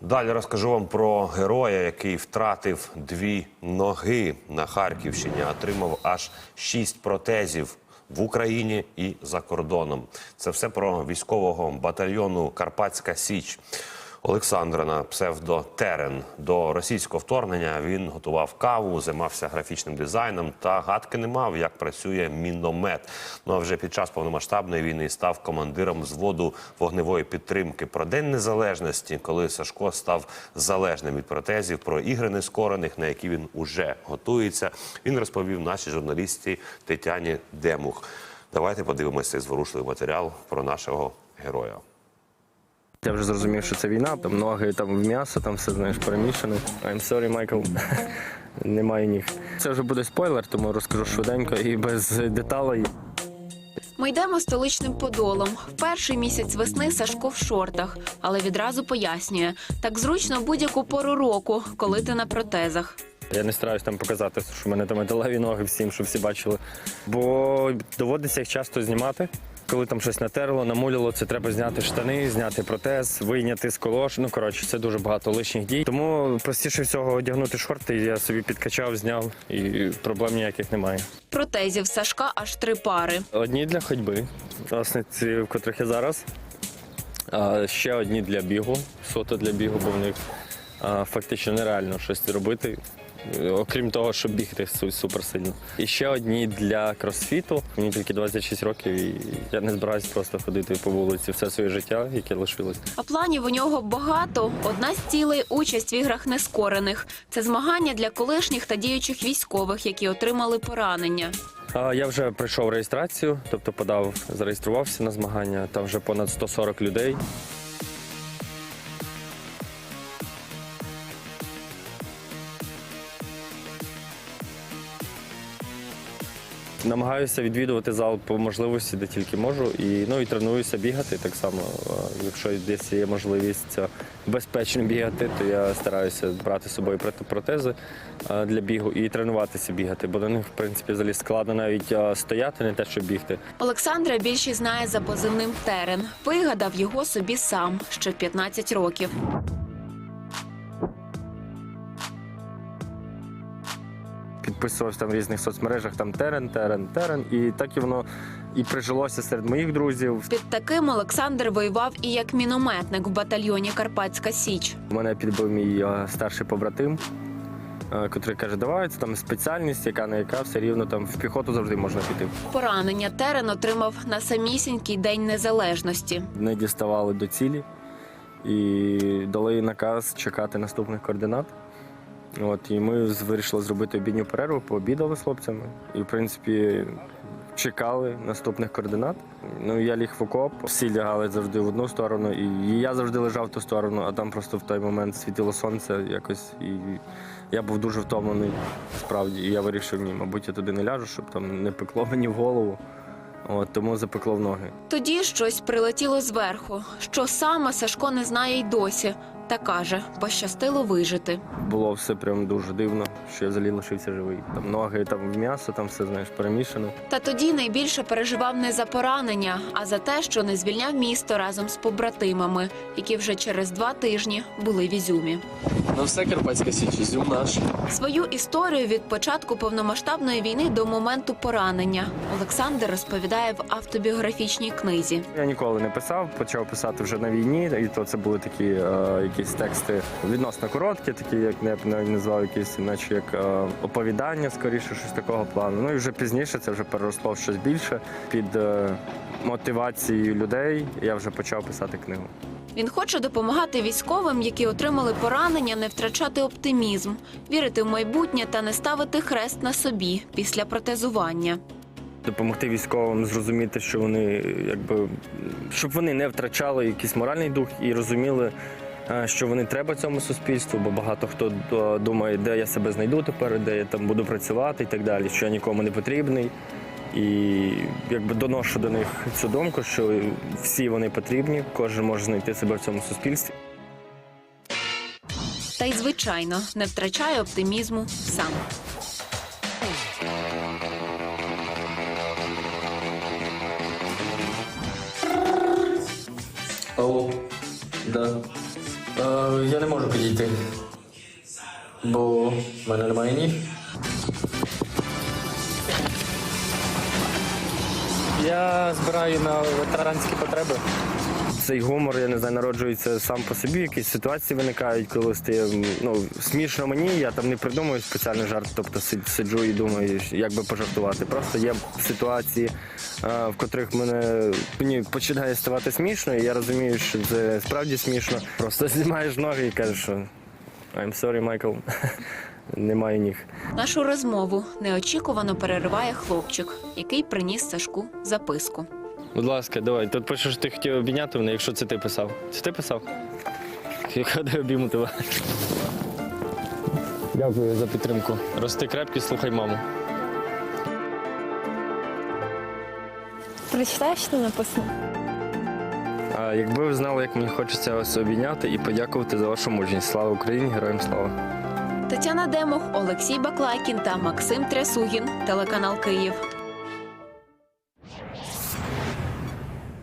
Далі розкажу вам про героя, який втратив дві ноги на Харківщині, отримав аж шість протезів в Україні і за кордоном. Це все про військового батальйону Карпатська Січ. Олександра на псевдо Терен до російського вторгнення він готував каву, займався графічним дизайном та гадки не мав, як працює міномет. Ну а вже під час повномасштабної війни став командиром взводу вогневої підтримки. Про день незалежності, коли Сашко став залежним від протезів, про ігри нескорених, на які він уже готується. Він розповів нашій журналістці Тетяні Демух. Давайте подивимося зворушливий матеріал про нашого героя. Я вже зрозумів, що це війна, там ноги там в м'ясо, там все знаєш перемішане. I'm sorry, Майкл. Немає ніг. Це вже буде спойлер, тому розкажу швиденько і без деталей. Ми йдемо столичним подолом. В перший місяць весни Сашко в шортах, але відразу пояснює, так зручно будь-яку пору року, коли ти на протезах. Я не стараюсь там показати, що в мене там металеві ноги всім, щоб всі бачили. Бо доводиться їх часто знімати. Коли там щось натерло, намуляло, це треба зняти штани, зняти протез, вийняти з колош. Ну коротше, це дуже багато лишніх дій. Тому простіше всього одягнути шорти. Я собі підкачав, зняв і проблем ніяких немає. Протезів Сашка аж три пари. Одні для ходьби, власне, ці, в котрих я зараз. А ще одні для бігу, суто для бігу, бо в них фактично нереально щось робити. Окрім того, щоб бігти су- супер сильно. І ще одні для кросфіту. Мені тільки 26 років, і я не збираюсь просто ходити по вулиці все своє життя, яке лишилось. А планів у нього багато. Одна з цілей участь в іграх нескорених. Це змагання для колишніх та діючих військових, які отримали поранення. Я вже пройшов реєстрацію, тобто подав, зареєструвався на змагання. Там вже понад 140 людей. Намагаюся відвідувати зал по можливості, де тільки можу, і ну і тренуюся бігати так само. Якщо десь є можливість безпечно бігати, то я стараюся брати з собою проте- протези для бігу і тренуватися бігати, бо на них в принципі взагалі складно навіть стояти, не те, що бігти. Олександра більшість знає за позивним Терен. Вигадав його собі сам ще в 15 років. Підписувався там в різних соцмережах, там терен, терен, терен, і так і воно і прижилося серед моїх друзів. Під таким Олександр воював і як мінометник в батальйоні Карпатська Січ. Мене підбив мій старший побратим, котрий каже, давай це там спеціальність, яка не яка, все рівно там в піхоту завжди можна піти. Поранення Терен отримав на самісінький день незалежності. Не діставали до цілі і дали наказ чекати наступних координат. От, і ми вирішили зробити обідню перерву, пообідали з хлопцями. І, в принципі, чекали наступних координат. Ну, я ліг в окоп, всі лягали завжди в одну сторону, і я завжди лежав в ту сторону, а там просто в той момент світило сонце якось. І я був дуже втомлений, справді. І я вирішив, ні, мабуть, я туди не ляжу, щоб там не пекло мені в голову. От, тому запекло в ноги. Тоді щось прилетіло зверху. Що саме Сашко не знає й досі. Та каже, пощастило вижити. Було все прям дуже дивно, що я взагалі лишився живий. Там ноги, там в м'ясо, там все знаєш перемішано. Та тоді найбільше переживав не за поранення, а за те, що не звільняв місто разом з побратимами, які вже через два тижні були в Ізюмі. Ну все Карпатська Січ, Ізюм наш. Свою історію від початку повномасштабної війни до моменту поранення Олександр розповідає в автобіографічній книзі. Я ніколи не писав, почав писати вже на війні, і то це були такі е, якісь тексти відносно короткі, такі, як я б навіть назвав якісь, наче як е, оповідання, скоріше, щось такого плану. Ну і вже пізніше це вже переросло в щось більше. Під е, мотивацією людей я вже почав писати книгу. Він хоче допомагати військовим, які отримали поранення, не втрачати оптимізм, вірити в майбутнє та не ставити хрест на собі після протезування. допомогти військовим зрозуміти, що вони якби щоб вони не втрачали якийсь моральний дух і розуміли, е, що вони треба цьому суспільству, бо багато хто думає, де я себе знайду тепер, де я там буду працювати і так далі, що я нікому не потрібний. І якби доношу до них цю думку, що всі вони потрібні, кожен може знайти себе в цьому суспільстві. Та й звичайно не втрачає оптимізму сам. Підійти, бо в мене немає ніг. Я збираю на ветеранські потреби. Цей гумор, я не знаю, народжується сам по собі. Якісь ситуації виникають, коли стає ну, смішно мені, я там не придумую спеціальний жарт, тобто си- сиджу і думаю, як би пожартувати. Просто є ситуації, е, в котрих мене мені починає ставати смішно, і я розумію, що це справді смішно. Просто знімаєш ноги і кажеш, що I'm sorry, Michael, немає ніг. Нашу розмову неочікувано перериває хлопчик, який приніс Сашку записку. Будь ласка, давай. Тут пишеш, що ти хотів обійняти мене, якщо це ти писав. Це ти писав? Я ходи обійму тебе. Дякую за підтримку. Рости крепкий, слухай маму. Прочитаєш, що написано? А якби ви знали, як мені хочеться вас обійняти і подякувати за вашу мужність. Слава Україні, героям слава! Тетяна Демох, Олексій Баклайкін та Максим Трясугін, телеканал Київ.